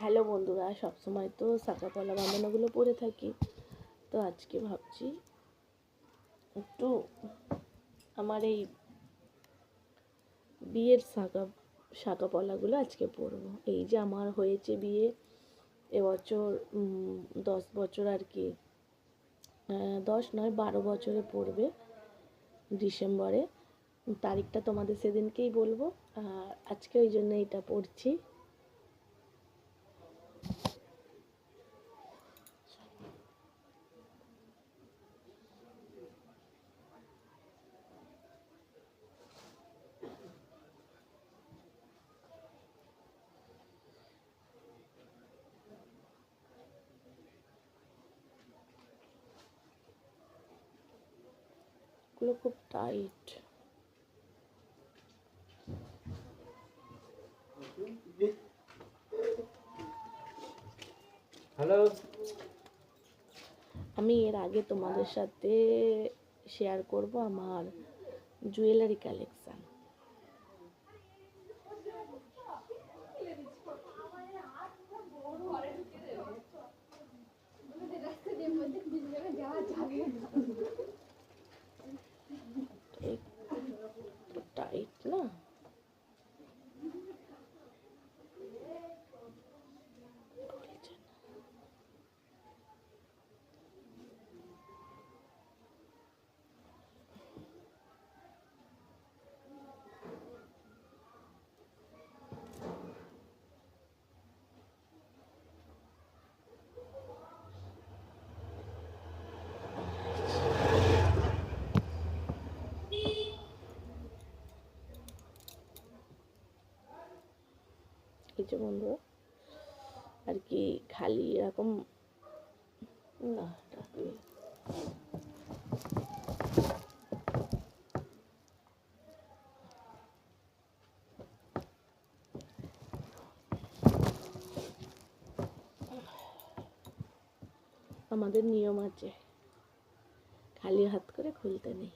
Hello বন্ধুরা, সবসময় তো শাঁকা পলা বাঁধানোগুলো পরে থাকি। তো আজকে ভাবছি একটু আমার এই বিয়ের শাঁকা শাঁকা পলাগুলো আজকে পরবো। এই যে আমার হয়েছে বিয়ে, এবছর দশ বছর আর কি দশ নয়, বারো বছরে পড়বে ডিসেম্বরে। তারিখটা তোমাদের সেদিনকেই বলব। আর আজকে ওই জন্য এটা পড়ছি এগুলো খুব টাইট হ্যালো আমি এর আগে তোমাদের সাথে শেয়ার করব আমার জুয়েলারি কালেকশান টাইট না খুলছে না। যে বন্ধুরা। আর কি খালি এরকম না আমাদের নিয়ম আছে, খালি হাত করে খুলতে নেই।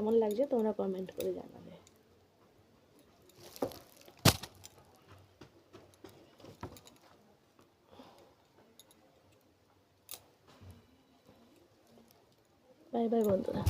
কেমন লাগছে তোমরা কমেন্ট করে জানাবে। বাই বাই বন্ধুরা।